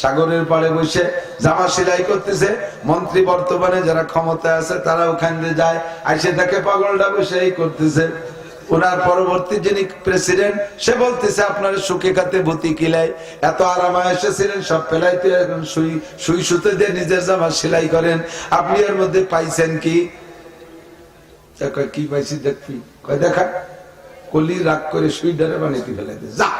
সাগরের পাড়ে বসে জামা সেলাই করতেছে। মন্ত্রী বর্তমানে যারা ক্ষমতায় আছে তারা ওখান দিয়ে যায়। আইসে তাকে পাগলটা বসে এই করতেছে। ওনার পরবর্তী যিনি প্রেসিডেন্ট, সে বলতেছে, আপনার সুখে খাতে ভূতি কিলাই। এত আরামায় এসেছিলেন সব ফেলাইতে এখন সুই সুই সুতে দিয়ে নিজের জামা সেলাই করেন। আপনি এর মধ্যে পাইছেন কি? কি পাইছি দেখবি? দেখা কলি রাগ করে সুই ডারে বানিয়ে ফেলাইতে, যা।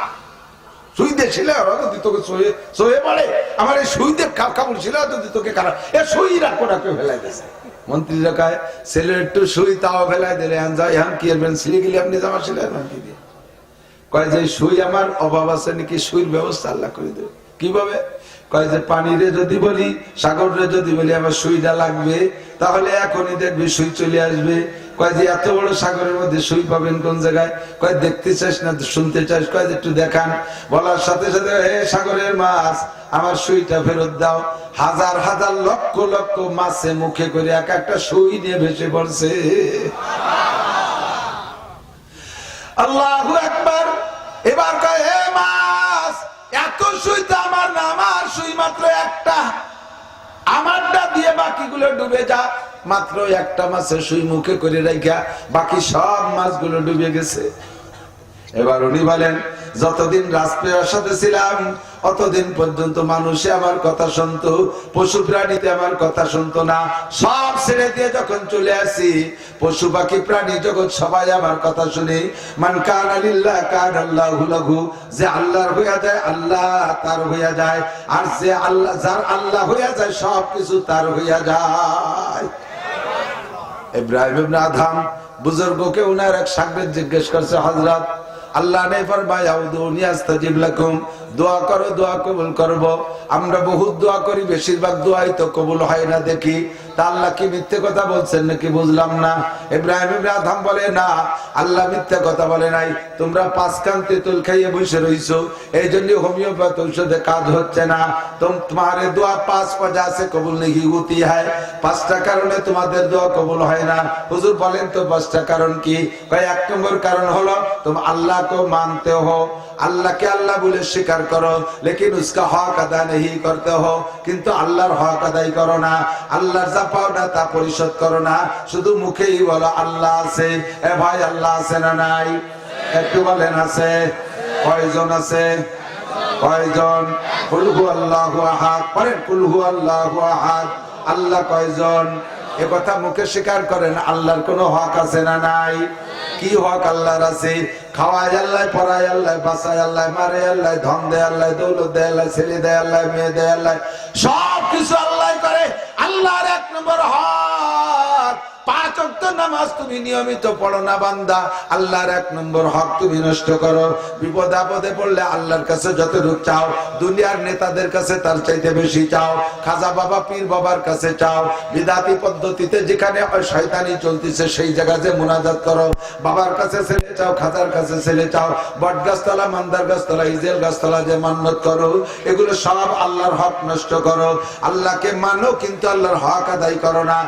সুই দিয়ে ছিল যদি তোকে সয়ে সয়ে পড়ে আমার এই সুই দিয়ে কা- কাপড় ছিল? যদি তোকে কারা এ সুই রাখো রাখো ফেলাই দিয়েছে। মন্ত্রীরা কয়, ছেলে একটু সুই তাও ফেলাই দিলে। এখন যাই এখন কি করবেন সিলে গেলে আপনি জামা সিলাই কি দিয়ে? কয় যে সুই আমার অভাব আছে নাকি? সুইর ব্যবস্থা আল্লাহ করে দেবে। কীভাবে? কয় যে, পানিরে যদি বলি, সাগরে যদি বলি, আমার সুইটা লাগবে, তাহলে এখনই দেখবি সুই চলে আসবে। কয় যে এত বড় সাগরের মধ্যে সুই পাবেন কোন জায়গায়? কয়, দেখতে চাস না, শুনতে চাস। কয় যে একটু দেখান। বলার সাথে সাথে, হে সাগরের মাছ, আমার সুইটা ফেরত দাও। হাজার হাজার, লক্ষ লক্ষ মাছে মুখে করে এক একটা সুই নিয়ে ভেসে পড়ছে। আল্লাহু একবার এবার কয়, হে মাছ, এত সুই তো আমার না, আমার সুই মাত্র একটা। আমারটা দিয়ে বাকিগুলো ডুবে যা। মাত্র একটা মাছে সুই মুখে করে রেখা বাকি সব মাছগুলো ডুবে গেছে। এবার উনি বলেন, যতদিন রাজপ্রিয়ার সাথে ছিলাম অতদিন পর্যন্ত মানুষে আমার কথা শুনতো, পশু প্রাণীতে আমার কথা শুনতো না। সব ছেড়ে দিয়ে যখন চলে আসি, পশু পাখি প্রাণী জগৎ সবাই আমার কথা শুনে, মান কান আলিল্লাহ কান আল্লাহ হুলাহু যে আল্লাহর হইয়া যায়, আল্লাহ তার হইয়া যায়। আর যে আল্লাহ, যার আল্লাহ হইয়া যায় সব কিছু তার হইয়া যায়। ইব্রাহিম আদম বুজুর্গকে উনার এক সাগরেদ জিজ্ঞেস করছে, হযরত আল্লাহ নে ফরমায়াও দুনিয়া আস্তাজিব লাকুম। দোয়া করো, দোয়া কবুল করব। আমরা বহুত দোয়া করি, বেশিরভাগ দোয়াই তো কবুল হয় না দেখি। আল্লাহ কি মিথ্যে কথা বলছেন নাকি বুঝলাম না। ইব্রাহিম আদম বলে, না, আল্লাহ মিথ্যে কথা বলে নাই। তোমরা পাঁচ কান্তি তুল খাইয়ে বসে রইছো। এই জন্য হোমিওপ্যাথ ঔষধে কাজ হচ্ছে না। তোমারে দোয়া পাঁচ পজা আছে, কবুল নাকি গতি হয়। পাঁচটা কারণে তোমাদের দোয়া কবুল হয় না। হুজুর বলেন তো পাঁচটা কারণ কি? এক নম্বর কারণ হলো, তোম আল্লাহকে মানতে হোক हो আল্লাহ বলে স্বীকার করো, লেকিন উসকা হক আদা নেই করতে হো। কিন্তু আল্লাহর হক আদায় করো না, আল্লাহর যা পাও না তা পরিশোধ করো না। শুধু মুখেই বলো, আল্লাহ আছে। এ ভাই, আল্লাহ আছে না নাই? একটু বলেন আছে। কয়জন আছে? কয়জন? কুলহু আল্লাহু আহাদ। পড়েন কুলহু আল্লাহু আহাদ। আল্লাহ কয়জন? এ কথা মুখে স্বীকার করেন, আল্লাহর কোনো হক আছে না নাই? কি হক আল্লাহর আছে? খাওয়ায় আল্লাহ পড়ায় আল্লাহ বাসায় আল্লাহ, মারে আল্লাহ, ধন দেয় আল্লাহ, দৌলত দেয় আল্লাহ, ছেলে দেয় আল্লাহ, মেয়ে দেয় আল্লাহ। সব কিছু আল্লাহ করে। আল্লাহর এক নম্বর হক। পাঁচ অক্ট নামাজ তুমি নিয়মিত পড়ো না বান্দা। আল্লাহর এক নম্বর হক তুমি নষ্ট করো। বিপদ আপদে পড়লে আল্লাহর কাছে চাও, দুনিয়ার নেতাদের কাছে তার চাইতে বেশি চাও, খাজা বাবা, পীর বাবার কাছে চাও, বিদাতি পদ্ধতিতে যেখানে শয়তানি চলতেছে সেই জায়গায় যে মুনাজাত করো। বাবার কাছে ছেলে চাও, খাজার কাছে ছেলে চাও বট গাছতলা মান্দার গাছতলা ইজেল গাছতলা যে মান্নত করো, এগুলো সব আল্লাহর হক নষ্ট করো। আল্লাহকে মানো, কিন্তু আল্লাহর হক আদায় করো না।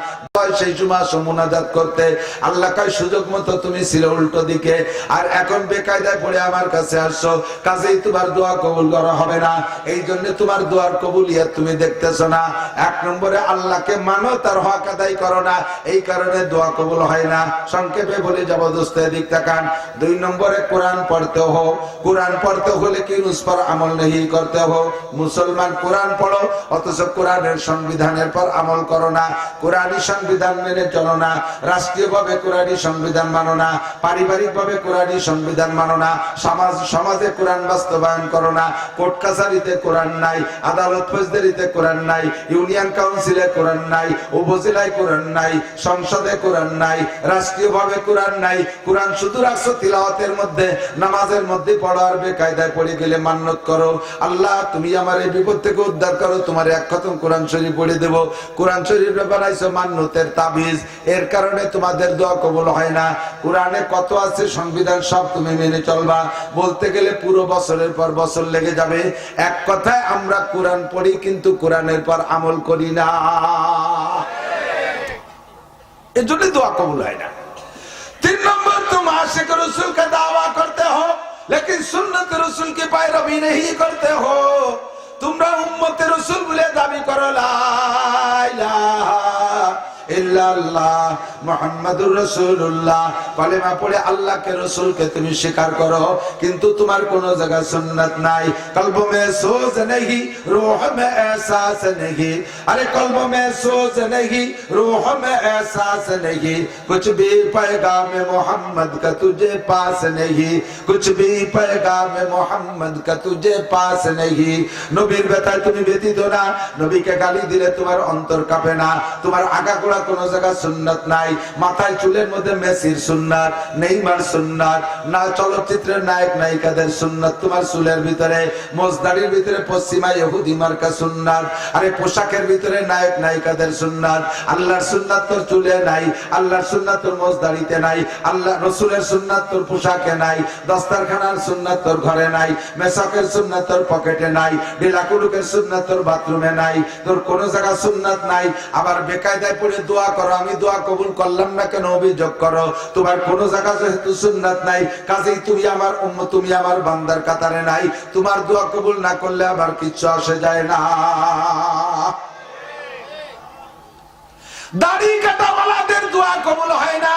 সেই সময় সমুনাজাত করতে। আল্লাহ কয়, সুযোগ মতো তুমি ছিল উল্টো দিকে। আর এখন বেকায়দায় পড়ে আমার কাছে আসছো। কাজেই তোমার দোয়া কবুল করা হবে না। এই জন্য তোমার দোয়ার কবুলিয়াত তুমি দেখতেছো না। এক নম্বরে আল্লাহকে মানো, তার হক আদায় করো না। এই কারণে দোয়া কবুল হয় না। সংক্ষেপে বলে জবরদস্ত দিক তাকান। দুই নম্বরে কোরআন পড়তে হো। কোরআন পড়তে হলে কি নুসপর আমল নেই করতে হো? মুসলমান কোরআন পড়ো, অথচ কোরআনের সংবিধানের পর আমল করো না। কোরআনই সংবিধান মেনে চলো না। রাষ্ট্রীয় ভাবে কোরআনই সংবিধান মানো না পারিবারিক ভাবে কোরআনই সংবিধান মানো না, সমাজ, সমাজে কোরআন বাস্তবায়ন করো না, কোর্ট কাছারিতে কোরআন নাই, আদালত ফৌজদারিতে কোরআন নাই, ইউনিয়ন কাউন্সিলে কোরআন নাই, উপজেলায় কোরআন নাই, সংসদে কোরআন নাই রাষ্ট্রীয় ভাবে কোরআন নাই, কোরআন শুধু রাখছো তিলাওয়াতের মধ্যে, নামাজের মধ্যে পড়ো আর বেকায়দায় পড়ে গেলে মান্যত করো। আল্লাহ, তুমি আমার এই বিপদ থেকে উদ্ধার করো, তোমার এক খতম কোরআন শরীফ পড়ে দেবো। কোরআন শরীফ বানাইছো মান্যতের তাবিজ, এর কারণে তোমাদের দোয়া কবল হয় না। কোরআনে কত আছে সংবিধান সব তুমি মেনে চলবা। বলতে গেলে পুরো বছরের পর বছর লেগে যাবে। এক কথায় আমরা কোরআন পড়ি কিন্তু কোরআনের পর আমল করি না। এজন্য দোয়া কবল হয় না। তিন নম্বর, তুম আশেক রসুলকে দাওয়া করতে হো, লেকিন সুন্নত রসুলকে পায় রবি নেই করতে হো। তোমরা উম্মতের রসুল বলে দাবি করো লাইলা ইল্লাল্লাহ মুহাম্মাদুর রাসূলুল্লাহ কলেমা পড়ে আল্লাহকে রসুলকে তুমি স্বীকার করো কিন্তু তোমার কোন জায়গা সুন্নাত নাই কলব মে সোজ नहीं रूह में एहसास नहीं अरे कल्ब में सोच नहीं रूह में एहसास नहीं कुछ भी पैगाम मोहम्मद का तुझे पास नहीं कुछ भी पैगाम मोहम्मद का तुझे पास नहीं নবীর ব্যথায় তুমি ব্যতীত না নবীকে গালি দিলে তোমার অন্তর কাঁপে না তোমার আগাগোড়া কোন জায়গা সুন্নাত নাই। মাথায় চুলের মধ্যে মেসির সুন্নাত, নেইমার সুন্নাত, না চলচ্চিত্রের নায়ক নায়িকাদের সুন্নাত, তোমার চুলের ভিতরে, মোজদারির ভিতরে পশ্চিমা ইহুদি মার্কা সুন্নাত, আরে পোশাকের ভিতরে নায়ক নায়িকাদের সুন্নাত। আল্লাহর সুন্নাত তোর চুলে নাই, আল্লাহর সুন্নাত তোর মোজদারিতে নাই, আল্লাহ রসুলের সুন্নাত তোর পোশাকে নাই, দস্তারখানার সুন্নাত তোর ঘরে নাই, মেসাকের সুন্নাত তোর পকেটে নাই ডিলাকুলুকের সুন্নাত তোর বাথরুমে নাই, তোর কোন জায়গা সুন্নাত নাই, আবার বেকায়দায় পড়ে দোয়া করো, আমি দোয়া কবুল করলাম না কেন? অভিযোগ করো। তোমার কোন জায়গা যেহেতু সুন্নাত নাই, কাজেই তুমি আমার তুমি আমার বান্দার কাতারে নাই। তোমার দোয়া কবুল না করলে আবার কিচ্ছু আসে যায় না। দাড়ি কাটাওয়ালাদের দোয়া কবুল হয় না।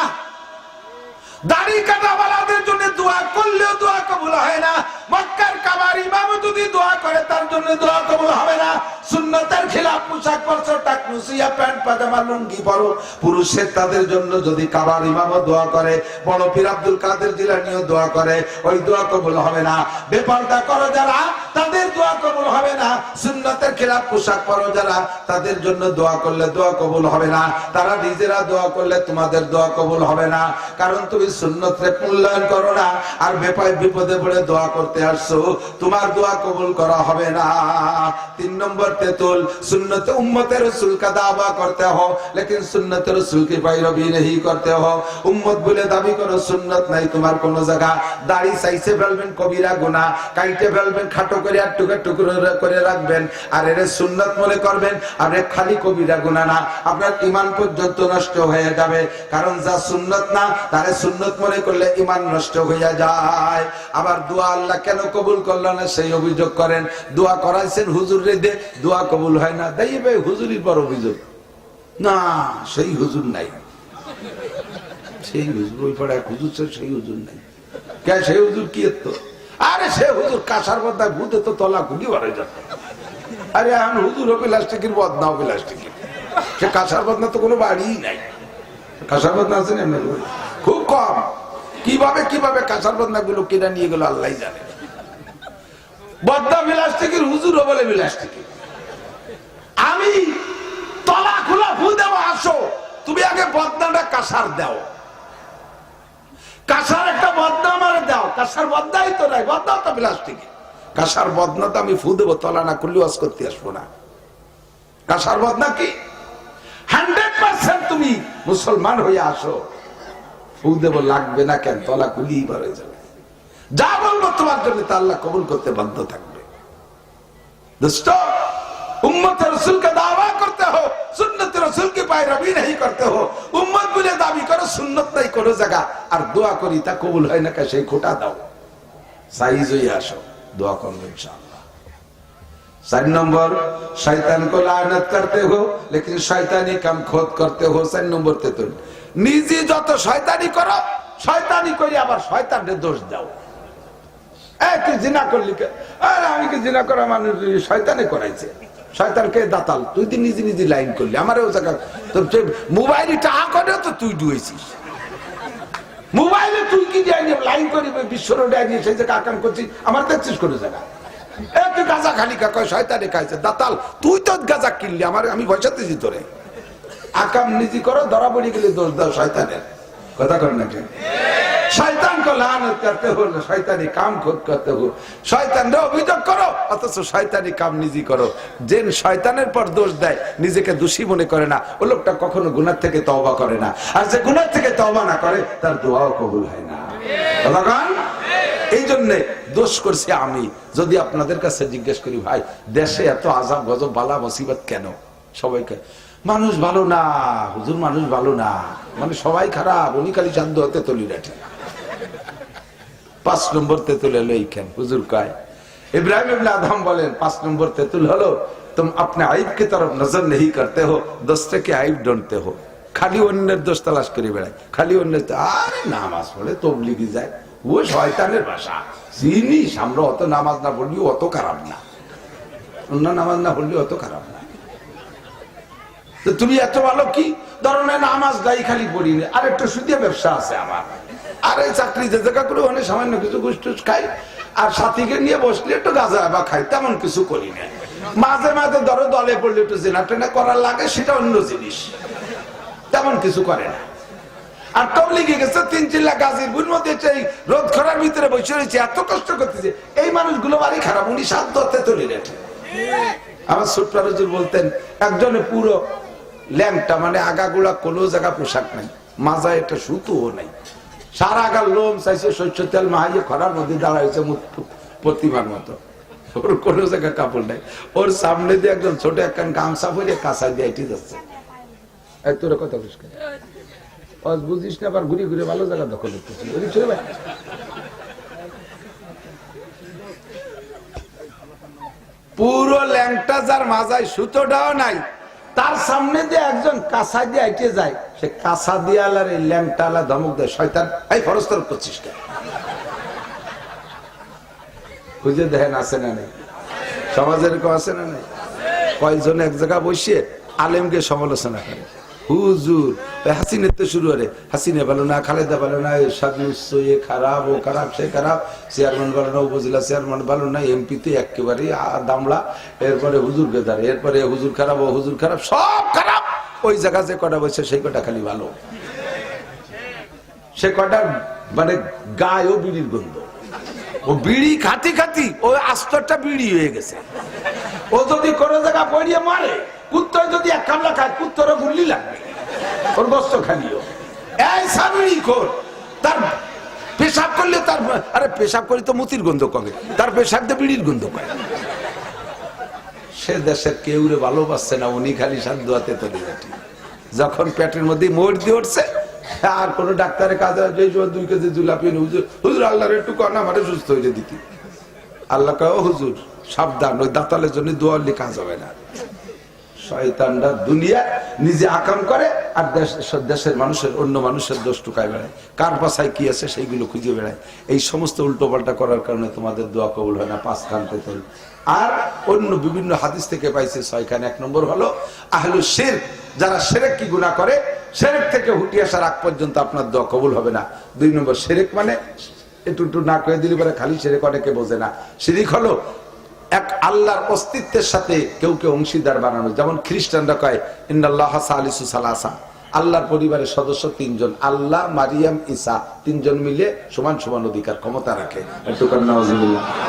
দাড়ি কাটাওয়ালাদের জন্য দোয়া করলেও দোয়া কবুল হয় না। মক্কার কাবার ইমাম যদি দোয়া করে, তার জন্য দোয়া কবুল হবে না। সুন্নতের খিলাফ পোশাক পরছো, টাক নুসিয়া, প্যান্ট, পাজামা, লুঙ্গি পরো। পুরুষের তাদের জন্য যদি কাবার ইমাম দোয়া করে, বড় পীর আব্দুল কাদের জিলানিও দোয়া করে, ওই দোয়া কবুল হবে না। বেপারদা করো যারা, তাদের দোয়া কবুল হবে না। সুন্নতের খিলাফ পোশাক পরো যারা, তাদের জন্য দোয়া করলে দোয়া কবুল হবে না। তারা নিজেরা দোয়া করলে তোমাদের দোয়া কবুল হবে না। কারণ তুমি সুন্নতরে মূল্যায়ন করো না, আর বেপায় বিপদে পড়ে দোয়া করতে আসছো। তোমার দোয়া কবুল করা হবে না। তিন নম্বর করতে तुल সুন্নত উম্মতের রসুল কা দাবা করতে হো লেকিন সুন্নত রসুল কে पैरवी नहीं করতে হো উম্মত বলে দাবি করো, সুন্নত নাই তোমার কোন জায়গা। দাড়ি সাইসে ফেলবেন, কবিরা গুনা কাইতে ফেলবেন, খাটো করে আর টুকে টুকরো করে রাখবেন। আর এর সুন্নত মনে করবেন, আর খালি কবিরা গুনা না। আপনার ইমান পর্যন্ত নষ্ট হয়ে যাবে। কারণ যা সুন্নত না, তারে সুন্নত মনে করলে ইমান নষ্ট হইয়া যায়। আবার দোয়া আল্লাহ কেন কবুল করল না, সেই অভিযোগ করেন। দোয়া করাইছেন হুজুর রে দে দোয়া কবুল হয় না তাই ভাই হুজুরির পর অভিযোগ। না, সেই হুজুর নাই। সেই হুজুর, ওই পাড়ায় হুজুর সেই হুজুর নাই। কে, সেই হুজুর কি এত? আরে, সে হুজুর কাঁসার বদ্দায় ভূতে তো তলা খুঁটি বাড়ে যেত আরে, এখন হুজুর হবে প্লাস্টিকের হবে প্লাস্টিকের। সে কাঁসার বদনা তো কোনো বাড়িই নাই। কাঁসার বদনা আছে না খুব কম। কীভাবে কীভাবে কাঁসার বদনা গুলো কিনা নিয়ে গেল আল্লাহ জানে। বদনা প্লাস্টিকের হুজুরও বলে প্লাস্টিকের। আমি তলা খোলা ফু দেব, আসো। তুমি আগে বদনাটা কাঁসার দাও। কাঁসার একটা বদনা আমার দাও। কাঁসার বদনাই তো নাই বদনা তো প্লাস্টিকের কাঁসার বদনা তো আমি ফু দেবো, তলা না করলে ওয়াজ করতে আসব না। কাঁসার বদনা কি? হান্ড্রেড পার্সেন্ট তুমি মুসলমান হয়ে আসো। ফু দেবো লাগবে না কেন? তলা খুলিই বাড়ে যাবে। যা বলব তোমার জন্য তা আল্লাহ কবুল করতে বাধ্য থাকবে। দুষ্ট উম্মত রসুল পায়রাবি নেই করতে হো। উম্মত বলে দাবি করো, সুন্নত নাই জায়গা। আর দোয়া করি তা কবুল হয় না সেই খোটা দাও। সাইজ আসো, দোয়া ইনশাআল্লাহ। চার নম্বর শয়তান কো লানত করতে হো, লেকিন শয়তানি কাম খোদ করতে হো। চার নম্বর তে তুমি নিজে যত শয়তানি করো, শয়তানি করি আবার শয়তানের দোষ দাও। এ, তুই জিনা করলি আমি কি জিনা করা মানুষ? শয়তানে করাইছে। শয়তানকে দাতাল, তুই তো নিজে নিজে লাইন করলি আমার ও জায়গা তোর মোবাইলে টাকা করে, তো তুই ডুয়েছিস মোবাইলে তুই কি দিয়ে লাইন করি বিশ্ব রোডে আনিয়ে সেই জায়গা আকাম করছিস আমার দেখছিস কোনো জায়গা। তুই গাঁজা খালি কা কয় শয়তানে খাইছে, দাতাল, তুই তো গাঁজা কিনলি, আমার, আমি দিছি তোরে। আকাম নিজে করো, ধরা পড়ে গেলে দোষ দাও শয়তানের। কথা কর নাকি শয়তান কো লানত করতে হো শয়তানি কাম খুদ করতে হো শয়তান রে অভিযোগ করো অথচ শয়তানি কাম নিজে করো। যে শয়তানের পর দোষ দেয় নিজেকে দোষী মনে করে না। ও লোকটা কখনো গুনার থেকে তওবা করে না। আর যে গুনার থেকে তওবা না করে তার দোয়াও কবুল হয় না। এই জন্য দোষ করছি আমি। যদি আপনাদের কাছে জিজ্ঞেস করি ভাই দেশে এত আজাব গজব বালা মুসিবত কেন? সবাইকে মানুষ ভালো না হুজুর মানুষ ভালো না। মানে সবাই খারাপ উনি খালি চান্দ হতে তলি রাঠে পাঁচ নম্বর তেঁতুল এলো এইখান। হুজুর কয়, ইব্রাহিম আদম বলেন, পাঁচ নম্বর তেঁতুল হলো, তুম আপনি আইব কে তরফ নজর নেই করতে হো দোষটা কে আইব ডনতে হো। খালি অন্যের দোষ তালাশ করে বেড়ায় খালি অন্যের আরে নামাজ পড়ে তবলিগি যায়। ও শয়তানের ভাষা। জিনিস আমরা অত নামাজ না পড়লি, অত খারাপ না। অন্য নামাজ না পড়লি, অত খারাপ না। তুমি এত ভালো কি? ধরনের নামাজ দায়ী খালি পড়িনি আর একটা সুদিয়া ব্যবসা আছে আমার। আর এই চাকরি যে অনেক সামান্য কিছু গুষ্টুস খাই, আর সাথীকে নিয়ে বসলে একটু গাজা বা খাই, তেমন কিছু করি না। মাঝে মাঝে ধরো দলে পড়লে একটু জেনা টেনা করার লাগে, সেটা অন্য জিনিস। তেমন কিছু করে না। আর গেছে তিন বুর মধ্যে রোদ খরার ভিতরে বসে রয়েছে, এত কষ্ট করতেছে। এই মানুষগুলো বাড়ি খারাপ, উনি সাত দত্তে তুলে আমার ছোট্ট রজুর বলতেন, একজনে পুরো ল্যাংটা মানে আগাগুলা কোনো জায়গা পোশাক নাই মাজা একটা সুতোও নাই। সারা আগার লোম চাইছে শস্য তেল মাহাইয়ে খরার মধ্যে দাঁড়াইছে প্রতিমার মতো। ওর কোনো জায়গায় কাপড় নাই। ওর সামনে দিয়ে একজন ছোট একখান গামছা পরে কাঁচা দিয়ে এটি যাচ্ছে তোর কথা বুঝ আজ বুঝিস না, আবার ঘুরে ঘুরে ভালো জায়গা দখল ভাই? পুরো ল্যাংটা যার মাজায় সুতোটাও নাই, তার সামনে দিয়ে একজন কাঁচা দিয়ে আইটে যায়। সে কাঁচা দিয়ে আলার এই ল্যাংটা আলা ধমক দেয়, শয়তান, এই ফরস্তর করছিস খুঁজে দেখেন আছে না নেই? সমাজের এরকম আছে না নেই? কয়েকজন এক জায়গা বসিয়ে আলেমকে সমালোচনা করে? হুজুর হাসিনের তো শুরু করে হাসিনে ভালো না, খালেদা ভালো না, এরশাদ নিশ্চয় খারাপ, ও খারাপ, সে খারাপ, চেয়ারম্যান ভালো না, উপজেলা চেয়ারম্যান ভালো না এমপি তো একেবারে আ- দামড়া, এরপরে হুজুর গেদার এরপরে হুজুর খারাপ, ও হুজুর খারাপ, সব খারাপ। ওই জায়গা যে কটা বসে, সেই কটা খালি ভালো। সে কটা মানে গায়ে ও বিড়ির গন্ধ। ও বিড়ি খাতি খাতি ও আস্তরটা বিড়ি হয়ে গেছে। ও যদি কোনো জায়গা পড়িয়ে মারে, কুত্তর যদি এক কামলা খায়, কুত্তরও গুল্লি লাগবে। ওর গোস্ত খালিও এই সাবিড়ি কর তার পেশাব করলে তার আরে পেশাব করি তো মুতির গন্ধ কমে, তার পেশাব দিয়ে বিড়ির গন্ধ করে সে দেশের কেউ রে ভালোবাসছে না, উনি খালি সান্দুয়াতে তৈরি যাটি যখন পেটের মধ্যে মোট দিয়ে উঠছে আর কোন ডাক্তারের কাজে দুই কেজি জুলাপি হুজুর হুজুর, আল্লাহর একটু কনা, আমারে সুস্থ হয়ে দিতি আল্লাহ কয়, "ও হুজুর, সাবধান, ওই দাঁতালের জন্য দোয়ার কাজ হবে না। শয়তানরা দুনিয়া নিজে আকাম করে আর দেশ- দেশের মানুষের অন্য মানুষের দোষ টুকায় বেড়ায়। কার পাশায় কি আছে সেইগুলো খুঁজে বেড়ায়। এই সমস্ত উল্টো পাল্টা করার কারণে তোমাদের দোয়া কবুল হয় না, পাঁচ খান পেতে আর অন্য বিভিন্ন হাদিস থেকে পাইছে ছয়খান। এক নম্বর হলো, আহলু শের যারা সেরেক কি গুণা করে সেরেক থেকে হুটি আসার আগ পর্যন্ত আপনার দোয়া কবুল হবে না। দুই নম্বর সেরেক মানে একটু একটু না করে দিলে পরে খালি সেরেক অনেকে বোঝে না। শিরিক হলো এক আল্লাহর অস্তিত্বের সাথে কেউ কেউ অংশীদার বানানো। যেমন খ্রিস্টানরা কয় ইন্দাল্লাহ সালিসু সালাসা। আল্লাহর পরিবারের সদস্য তিনজন, আল্লাহ, মারিয়াম, ঈসা। তিনজন মিলে সমান সমান অধিকার ক্ষমতা রাখে।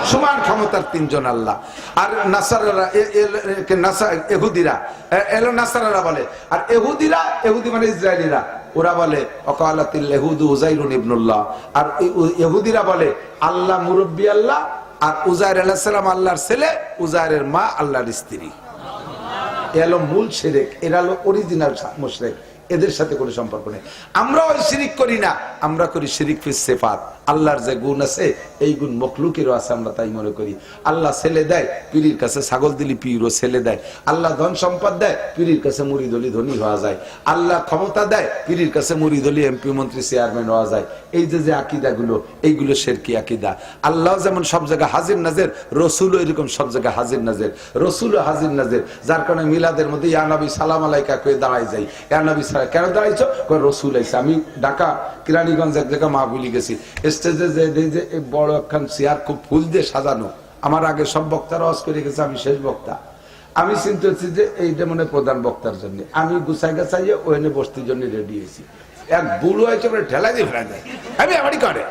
সমান ক্ষমতার তিনজন আল্লাহ। আর নাসারারা এহুদিরা এলো নাসারারা বলে। আর এহুদিরা, এহুদি মানে ইসরায়েলিরা। ওরা বলে, অকালাতিল এহুদু উজাইরুন ইবনুল্লাহ। আর এহুদিরা বলে, আল্লাহ মুরব্বী আল্লাহ আর উজায়ের আলাহিসাল্লাম আল্লাহর ছেলে উজায়ের মা আল্লাহর স্ত্রী। এ হলো মূল সেরেক এরা হলো অরিজিনাল মুশরেক, এদের সাথে কোনো সম্পর্ক নেই। আমরা ওই শিরিক করি না, আমরা করি শিরিক ফিস সেফাত। আল্লাহর যে গুণ আছে, এই গুণ মখলুকেরও আছে আমরা তাই মনে করি। আল্লাহ ছেলে দেয়, পীরির কাছে ছাগল দিলি পীরও ছেলে দেয়। আল্লাহ ধন সম্পদ দেয়, পীরির কাছে মুড়ি দলি ধনী হওয়া যায়। আল্লাহ ক্ষমতা দেয়, পীরির কাছে মুড়ি দলি এমপি মন্ত্রী চেয়ারম্যান হওয়া যায়। এই যে যে আকিদা গুলো এইগুলো শেরকি আকিদা। আল্লাহ যেমন সব জায়গায় হাজির নাজের রসুল এরকম সব জায়গায় হাজির নাজের রসুল হাজির নাজের। যার কারণে মিলাদের মধ্যে ইয়ানবী সালাম আলাইকা কয়ে দাঁড়াই যাই। ইয়ানবী সালাম কেন দাঁড়াইছো? রসুল আইসে, আমি ঢাকা, কিরানীগঞ্জ এক জায়গায় মাহবুলি গেছি। স্টেজে যে বড় একখান চেয়ার খুব ফুল দিয়ে সাজানো। আমার আগে সব করে গেছে, আমি শেষ বক্তা। আমি চিন্তা হচ্ছি যে এইটা মানে প্রধান বক্তার জন্য। আমি গুছাই ওখানে জন্য রেডি হয়েছি। এক বুড়ো হয়েছে দিয়ে ফেলা যায়। আমি আমারই করে?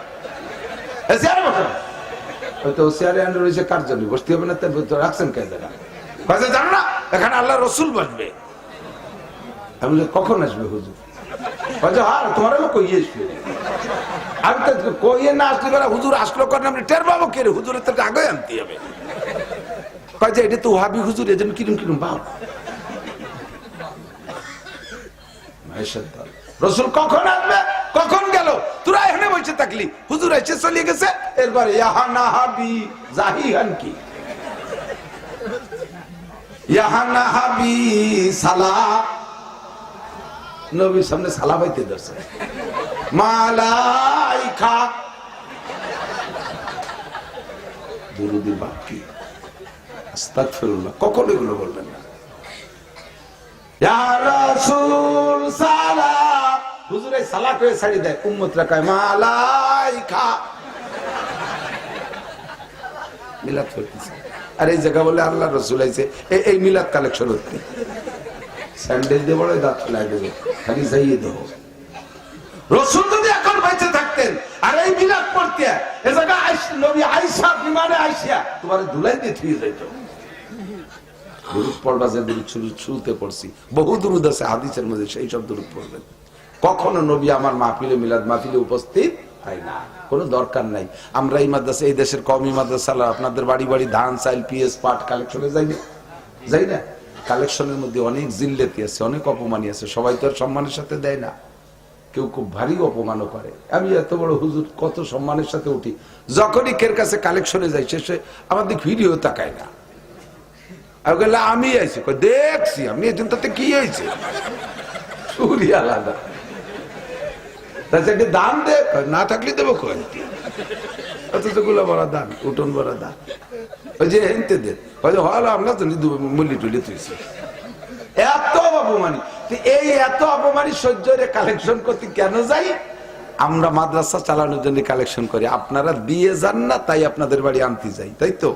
চেয়ারে রয়েছে, কার জন্য? বসতে হবে না তার রাখছেন কে জানো না, এখানে আল্লাহ রসুল বসবে। আমি কখন আসবে হুজুর? বলছে হ্যাঁ তোমার না আসলে বেলা, হুজুর, আসলো করেন আপনি টের পাবো কে হুজুরের তো আগে আনতে হবে। কয় যে, এটা তো হাবি হুজুর, এজন্য কিরম কিরম ভাব রসুল কখন আসবে? কখন গেল? তোরা এখানে বসে থাকলি। হুজুর এসে চলে গেছে। এরপরে ইহা না হাবি জাহিহান কি? ইয়াহানা হাবি, সালা নবীর সামনে সালা পাইতে ধরছে। মালাইকা। দুরুদি বাকি আস্তাগফিরুল্লাহ, কখন এগুলো বলবেন না। ইয়া রাসূল সালাম হুজুর এই সালা করে ছাড়ি দেয়, উম্মতরা কয়, মালাইকা। মিলাদ করতেছে। আর এই জায়গা বলে আল্লাহ রসুল আইছে এই মিলাদ কালেকশন হচ্ছে। স্যান্ডেল দিয়ে বড় দাঁত দেবে। খালি যাইয়ে দেবো। রসুল যদি এখন বেঁচে থাকতেন, আর এই মিলাদ পড়তে, এ জায়গা নবী আইসা, বিমানে আইসিয়া তোমার দিয়ে থুয়ে যাইত। দুরুদ পড়বা যে দুরুদ পড়ছি। বহু দুরুদ আছে, হাদিসের মধ্যে সেই সব দুরুদ পড়বেন। কখনো নবী আমার মাহফিলে, মিলাদ মাহফিলে উপস্থিত হয় না। কোনো দরকার নাই। আমরা এই মাদ্রাসা, এই দেশের কমই মাদ্রাসা আপনাদের বাড়ি বাড়ি ধান চাইল পিএস পাট কালেকশনে যাই না? যাই না? কালেকশনের মধ্যে অনেক জিল্লেতি আছে, অনেক অপমানী আছে, সবাই তো আর সম্মানের সাথে দেয় না। কেউ খুব ভারী অপমানও করে। আমি এত বড় হুজুর, কত সম্মানের সাথে উঠি। যখনই কের কাছে কালেকশনে যাই, শেষে আমার দিক ভিডিও তাকায় না। আর আমি আইছি। দেখছি আমি এদিন তাতে কি হয়েছে চুরি আলাদা। দাম দে না থাকলে দেবো কই অথচগুলো বড় দান উঠোন বড় দান ওই যে হেনতে দে হয়তো হলো আমরা তো মুলি টুলি তুইছি এত অপমানি এই এত অপমানি সহ্য কালেকশন করতে কেন যাই? আমরা মাদ্রাসা চালানোর জন্য কালেকশন করি, আপনারা দিয়ে যান না, তাই আপনাদের বাড়ি আনতে যাই, তাই তো?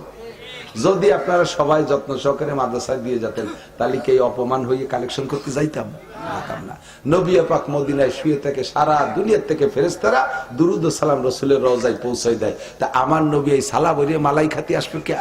যদি আপনারা সবাই যত্ন সহকারে মাদ্রাসায় দিয়ে যেতেন, তাহলে কি অপমান হয়ে কালেকশন করতে যাইতাম? যেতাম না। নবিয়া পাক মদিনায় শুয়ে থেকে, সারা দুনিয়ার থেকে ফেরেস্তারা দুরুদ সালাম রসুলের রজায় পৌঁছায় দেয়। তা আমার নবী এই সালা বলিয়ে মালাই খাতি আসবে কে?